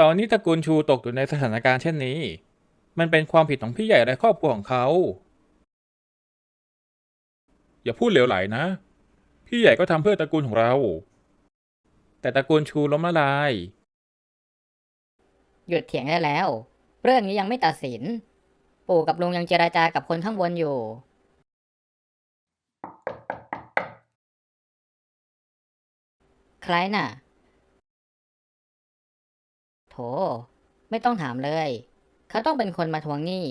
ตอนนี้ตระกูลชูตกอยู่ในสถานการณ์เช่นนี้ มันเป็นความผิดของพี่ใหญ่และครอบครัวของเขา อย่าพูดเหลวไหลนะ พี่ใหญ่ก็ทำเพื่อตระกูลของเรา แต่ตระกูลชูล้มละลาย หยุดเถียงได้แล้ว เรื่องนี้ยังไม่ตัดสิน ปู่กับลุงยังเจราจากับคนข้างบนอยู่ ใครน่ะ โถ ไม่ต้องถามเลย เขาต้องเป็นคนมาทวงหนี้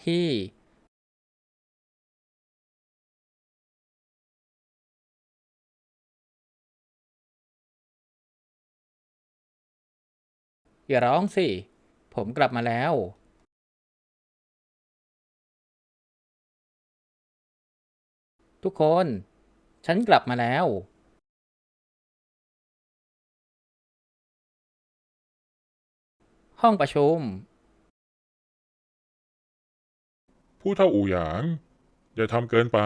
พี่ อย่าร้องสิ ผมกลับมาแล้ว ทุกคน ฉันกลับมาแล้วห้องประชุม ผู้เท่าอู่หยาง อย่าทำเกินไป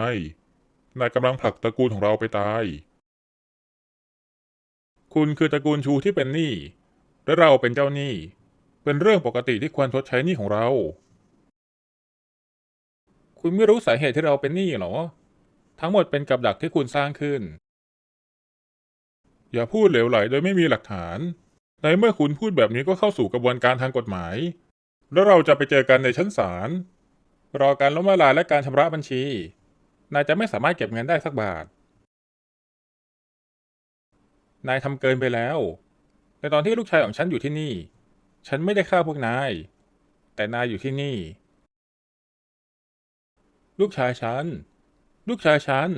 นายกำลังผลักตระกูลของเราไปตาย คุณคือตระกูลชูที่เป็นหนี้ และเราเป็นเจ้าหนี้ เป็นเรื่องปกติที่ควรชดใช้หนี้ของเรา คุณไม่รู้สาเหตุที่เราเป็นหนี้หรอ ทั้งหมดเป็นกับดักที่คุณสร้างขึ้น อย่าพูดเหลวไหลโดยไม่มีหลักฐาน ในเมื่อคุณพูดแบบนี้ก็เข้าสู่กระบวนการทางกฎหมาย แล้วเราจะไปเจอกันในชั้นศาล รอการล้มละลายและการชำระบัญชี นายจะไม่สามารถเก็บเงินได้สักบาท นายทำเกินไปแล้ว ในตอนที่ลูกชายของฉันอยู่ที่นี่ ฉันไม่ได้ฆ่าพวกนาย แต่นายอยู่ที่นี่ ลูกชายฉัน ลูกชายฉัน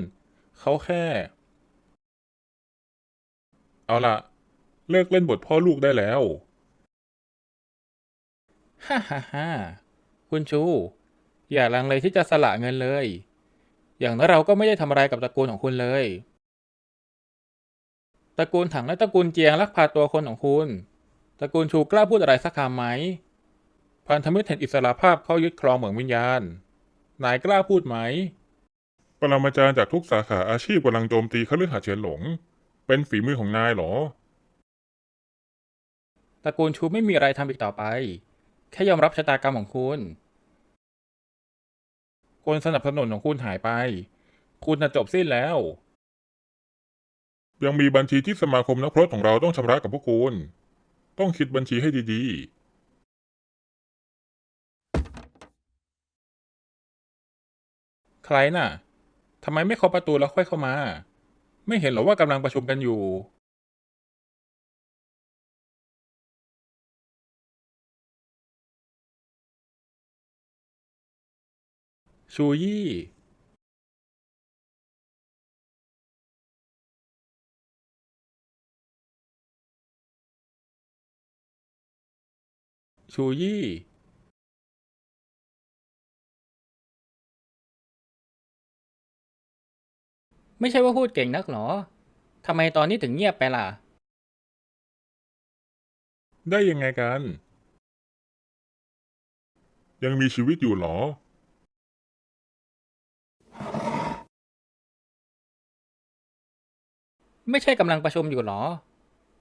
เขาแค่ เอาละเลิกเล่นบทพ่อลูกได้แล้ว ฮ่าฮ่าฮ่าคุณชู อย่าลังเลที่จะสละเงินเลย อย่างนั้นเราก็ไม่ได้ทำอะไรกับตระกูลของคุณเลย ตระกูลถังและตระกูลเจียงลักพาตัวคนของคุณ ตระกูลชูกล้าพูดอะไรสักคำไหม พันธมิตรเห็นอิสระภาพเข้ายึดครองเหมืองวิญญาณ นายกล้าพูดไหม ปรมาจารย์จากทุกสาขาอาชีพกำลังโจมตีคฤหาสน์เฉินหลง เป็นฝีมือของนายเหรอ ตระกูลชูไม่มีอะไรทำอีกต่อไป แค่ยอมรับชะตากรรมของคุณ คนสนับสนุนของคุณหายไป คุณน่ะจบสิ้นแล้ว ยังมีบัญชีที่สมาคมนักพรตของเราต้องชำระกับพวกคุณ ต้องคิดบัญชีให้ดีใครน่ะ ทำไมไม่เคาะประตูแล้วค่อยเข้ามา ไม่เห็นหรอว่ากำลังประชุมกันอยู่ชูยี่ ชูยี่ ไม่ใช่ว่าพูดเก่งนักหรอทำไมตอนนี้ถึงเงียบไปล่ะๆได้ยังไงกัน ยังมีชีวิตอยู่เหรอ ไม่ใช่กำลังประชุมอยู่หรอ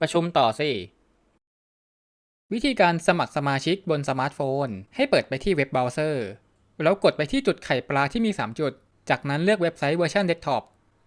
ประชุมต่อสิ วิธีการสมัครสมาชิกบนสมาร์ทโฟน ให้เปิดไปที่เว็บเบราว์เซอร์ แล้วกดไปที่จุดไข่ปลาที่มี 3 จุด จากนั้นเลือกเว็บไซต์เวอร์ชันเดสก์ท็อป